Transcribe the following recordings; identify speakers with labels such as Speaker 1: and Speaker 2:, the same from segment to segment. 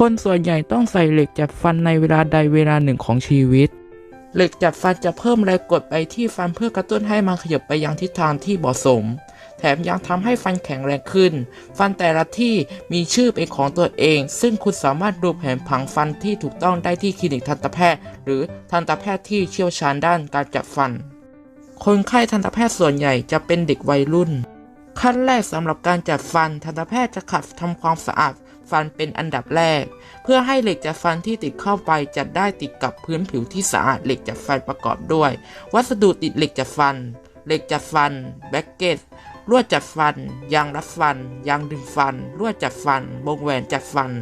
Speaker 1: คนส่วนใหญ่ต้องใส่เหล็กจัดฟันในเวลาใดเวลาหนึ่งของชีวิต เหล็กจัดฟันจะเพิ่มแรงกดไปที่ฟันเพื่อกระตุ้นให้มันขยับไปยังทิศทางที่เหมาะสม แถมยังทำให้ฟันแข็งแรงขึ้น ฟันแต่ละที่มีชื่อเป็นของตัวเอง ซึ่งคุณสามารถดูแผนผังฟันที่ถูกต้องได้ที่คลินิกทันตแพทย์ หรือทันตแพทย์ที่เชี่ยวชาญด้านการจัดฟัน คนไข้ทันตแพทย์ส่วนใหญ่จะเป็นเด็กวัยรุ่นขั้นแรกสำหรับการจัดฟันทันตแพทย์จะขัดทำความสะอาด ฟันเป็นอันดับแรก เพื่อให้เหล็กจัดฟันที่ติดเข้าไปจะได้ติดกับพื้นผิวที่สะอาดเหล็กจัดฟันประกอบด้วย วัสดุติดเหล็กจัดฟัน เหล็กจัดฟันแบ็กเกตลวดจัดฟัน ยางรัดฟัน ยางดึงฟัน ลวดจัดฟันวงแหวนจัดฟัน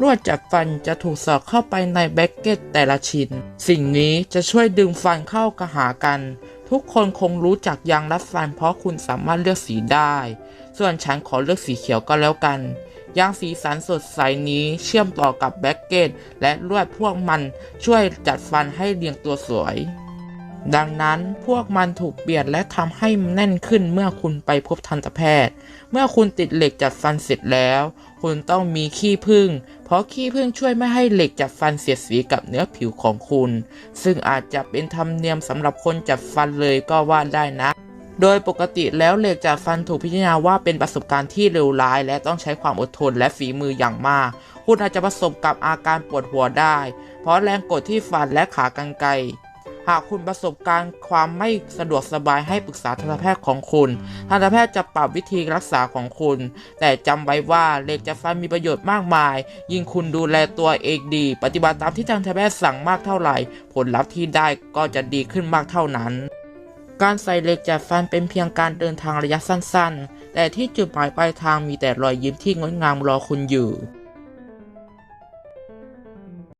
Speaker 1: ลวดจัดฟันจะถูกสอดเข้าไปในแบ็กเก็ตแต่ละชิ้น สิ่งนี้จะช่วยดึงฟันเข้ากระหากัน ทุกคนคงรู้จักยางรัดฟันเพราะคุณสามารถเลือกสีได้ ส่วนฉันขอเลือกสีเขียวก็แล้วกัน ยางสีสันสดใสนี้เชื่อมต่อกับแบ็กเก็ตและลวดพวกมันช่วยจัดฟันให้เรียงตัวสวย ดังนั้นพวกมันถูกเปลี่ยนและทำให้แน่นขึ้นเมื่อคุณไปพบทันตแพทย์ เมื่อคุณติดเหล็กจัดฟันเสร็จแล้ว คุณต้องมีขี้ผึ้งเพราะขี้ผึ้งช่วยไม่ให้เหล็กจัดฟันเสียดสีกับเนื้อผิวของคุณ ซึ่งอาจจะเป็นธรรมเนียมสำหรับคนจัดฟันเลยก็ว่าได้นะ โดยปกติแล้วเหล็กจัดฟันถูกพิจารณาว่าเป็นประสบการณ์ที่เลวร้าย และต้องใช้ความอดทนและฝีมืออย่างมาก คุณอาจจะประสบกับอาการปวดหัวได้ เพราะแรงกดที่ฟันและขากรรไกรหากคุณประสบการณ์ความไม่สะดวกสบายให้ปรึกษาทันตแพทย์ของคุณ ทันตแพทย์จะปรับวิธีรักษาของคุณ แต่จำไว้ว่าเหล็กจัดฟันมีประโยชน์มากมาย ยิ่งคุณดูแลตัวเองดี ปฏิบัติตามที่ทันตแพทย์สั่งมากเท่าไหร่ ผลลัพธ์ที่ได้ก็จะดีขึ้นมากเท่านั้น การใส่เหล็กจัดฟันเป็นเพียงการเดินทางระยะสั้นๆ แต่ที่จุดหมายปลายทางมีแต่รอยยิ้มที่งดงามรอคุณอยู่